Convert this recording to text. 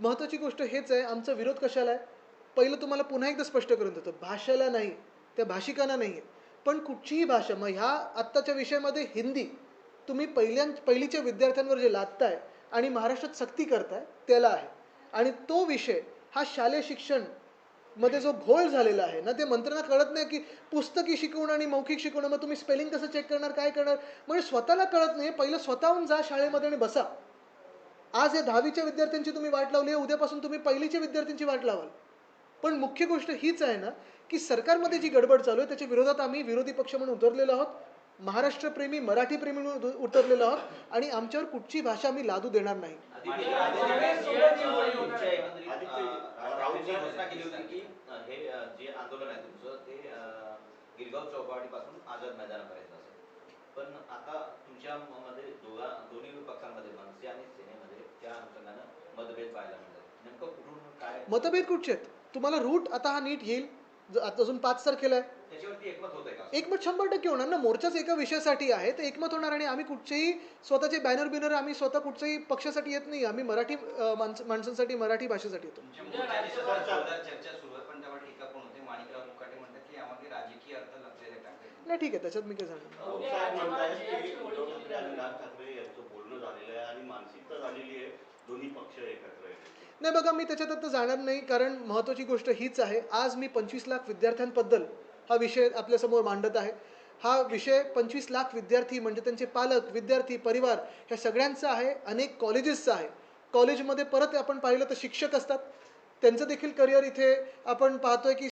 महत्त्वाची गोष्ट हेच आहे आमचा विरोध कशाला आहे? पहिलं तुम्हाला पुन्हा एकदा स्पष्ट करून देतो भाषेला नाही त्या भाषिकांना नाही आहे. पण कुठचीही भाषा मग ह्या आत्ताच्या विषयामध्ये हिंदी तुम्ही पहिल्या पहिलीच्या विद्यार्थ्यांवर जे लादताय आणि महाराष्ट्रात सक्ती करताय त्याला आहे. आणि तो विषय हा शालेय शिक्षणमध्ये जो घोळ झालेला आहे ना ते मंत्र्यांना कळत नाही की पुस्तकी शिकवणं आणि मौखिक शिकवणं मग तुम्ही स्पेलिंग कसं चेक करणार काय करणार? म्हणजे स्वतःला कळत नाही पहिलं स्वतःहून जा शाळेमध्ये आणि बसा. आज या दहावीच्या विद्यार्थ्यांची तुम्ही वाट लावली आहे उद्यापासून तुम्ही पहिलीच्या विद्यार्थ्यांची वाट लावाल पण मुख्य गोष्ट हीच आहे ना की सरकारमध्ये जी गडबड चालू आहे त्याच्या विरोधात आम्ही विरोधी पक्ष म्हणून उतरलेलो आहोत महाराष्ट्रप्रेमी मराठीप्रेमी म्हणून उतरलेलो आहोत आणि आमच्यावर कुठची भाषा आम्ही लादू देणार नाही पण आता तुमच्या दोन्ही पक्षांमध्ये मनसे आणि सेनेमध्ये त्या अनुषंगानं मतभेद पाहायला मिळतात नेमकं कुठून काय मतभेद कुठचे आहेत तुम्हाला रूट आता हा नीट येईल ज- आता अजून पाच तारखेला आहे त्याच्यावरती एकमत होत आहे का एकमत शंभर टक्के होणार ना मोर्चाच एका विषयासाठी आहे तर एकमत होणार आणि आम्ही कुठचेही स्वतःचे बॅनर बिनर आम्ही स्वतः कुठच्याही पक्षासाठी येत नाही आम्ही मराठी अं, माणसं माणसांसाठी मराठी भाषेसाठी येतो तुमच्या मोर्चाची सगळ्यात जोरदार चर्चा सुरू आहे पण त्यावर टीका पण होते माणिकराव मुकाटे म्हणतात की यामध्ये राजकीय अर्थ लपलेले टाकले नाही ठीक आहे त्याच्यात मी काय सांगणार साहेब म्हणतायत की उद्धव ठाकरे आणि राज ठाकरे यांचं बोलणं झालेलं आहे आणि मानसिकता झालेली आहे दोन्ही पक्ष नाही बघा मी त्याच्यात जाणार नाही कारण महत्त्वाची गोष्ट हीच आहे. आज मी पंचवीस लाख विद्यार्थ्यांबद्दल हा विषय आपल्यासमोर मांडत आहे. हा विषय पंचवीस लाख विद्यार्थी म्हणजे त्यांचे पालक विद्यार्थी परिवार ह्या सगळ्यांचा आहे अनेक कॉलेजेसचा आहे. कॉलेजमध्ये परत आपण पाहिलं तर शिक्षक असतात. त्यांचं देखील करिअर इथे आपण पाहतोय की